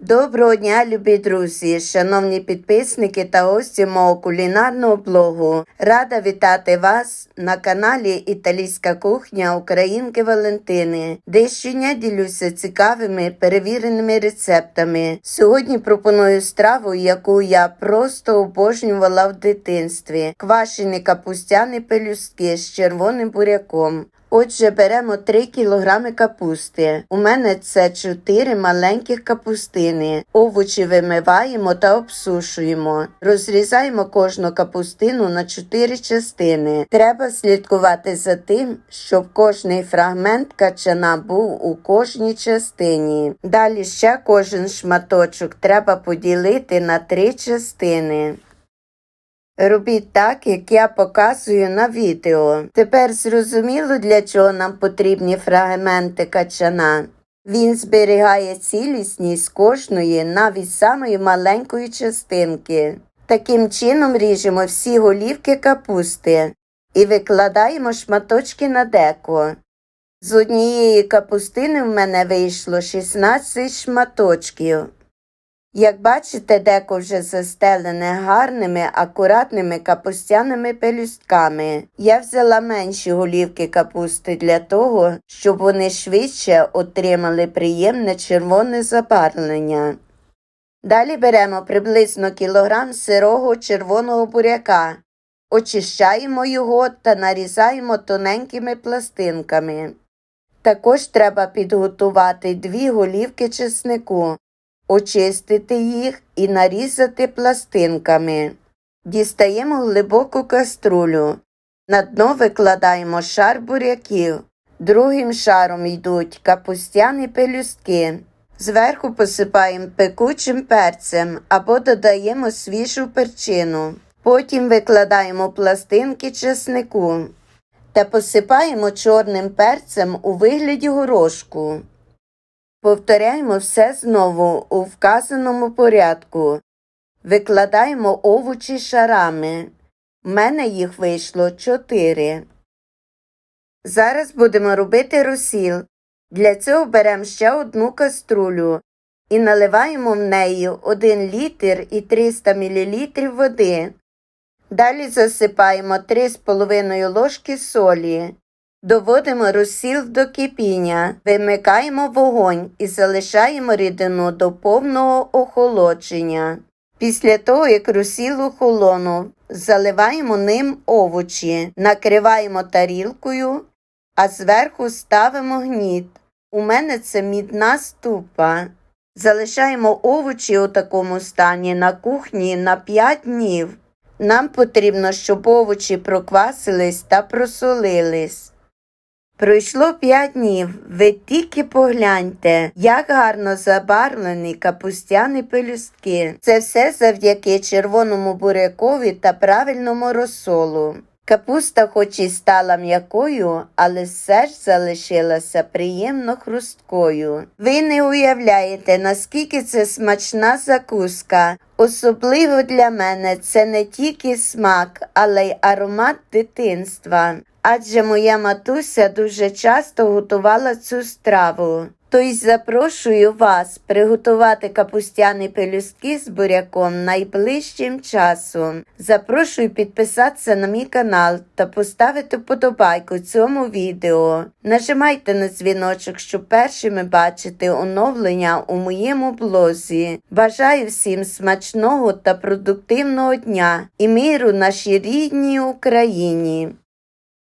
Доброго дня, любі друзі, шановні підписники та гості мого кулінарного блогу. Рада вітати вас на каналі Італійська кухня Українки Валентини, де щодня ділюся цікавими перевіреними рецептами. Сьогодні пропоную страву, яку я просто обожнювала в дитинстві: квашені капустяні пелюстки з червоним буряком. Отже, беремо 3 кг капусти. У мене це 4 маленьких капустини. Овочі вимиваємо та обсушуємо. Розрізаємо кожну капустину на 4 частини. Треба слідкувати за тим, щоб кожний фрагмент качана був у кожній частині. Далі ще кожен шматочок треба поділити на 3 частини. Робіть так, як я показую на відео. Тепер зрозуміло, для чого нам потрібні фрагменти качана. Він зберігає цілісність кожної, навіть самої маленької частинки. Таким чином ріжемо всі голівки капусти і викладаємо шматочки на деко. З однієї капустини в мене вийшло 16 шматочків. Як бачите, деко вже застелене гарними, акуратними капустяними пелюстками. Я взяла менші голівки капусти для того, щоб вони швидше отримали приємне червоне забарвлення. Далі беремо приблизно кілограм сирого червоного буряка, очищаємо його та нарізаємо тоненькими пластинками. Також треба підготувати дві голівки чеснику очистити їх і нарізати пластинками. Дістаємо глибоку каструлю. На дно викладаємо шар буряків. Другим шаром йдуть капустяні пелюстки. Зверху посипаємо пекучим перцем або додаємо свіжу перчину. Потім викладаємо пластинки чеснику та посипаємо чорним перцем у вигляді горошку. Повторяємо все знову у вказаному порядку. Викладаємо овочі шарами. У мене їх вийшло 4. Зараз будемо робити розсіл. Для цього беремо ще одну каструлю і наливаємо в неї 1 літр і 300 мл води. Далі засипаємо 3,5 ложки солі. Доводимо розсіл до кипіння, вимикаємо вогонь і залишаємо рідину до повного охолодження. Після того, як розсіл охолонув, заливаємо ним овочі, накриваємо тарілкою, а зверху ставимо гніт. У мене це мідна ступа. Залишаємо овочі у такому стані на кухні на 5 днів. Нам потрібно, щоб овочі проквасились та просолились. Пройшло п'ять днів. Ви тільки погляньте, як гарно забарвлені капустяні пелюстки. Це все завдяки червоному бурякові та правильному розсолу. Капуста хоч і стала м'якою, але все ж залишилася приємно хрусткою. Ви не уявляєте, наскільки це смачна закуска. Особливо для мене це не тільки смак, але й аромат дитинства. Адже моя матуся дуже часто готувала цю страву. Тож запрошую вас приготувати капустяні пелюстки з буряком найближчим часом. Запрошую підписатися на мій канал та поставити вподобайку цьому відео. Нажимайте на дзвіночок, щоб першими бачити оновлення у моєму блозі. Бажаю всім смачного та продуктивного дня і миру нашій рідній Україні.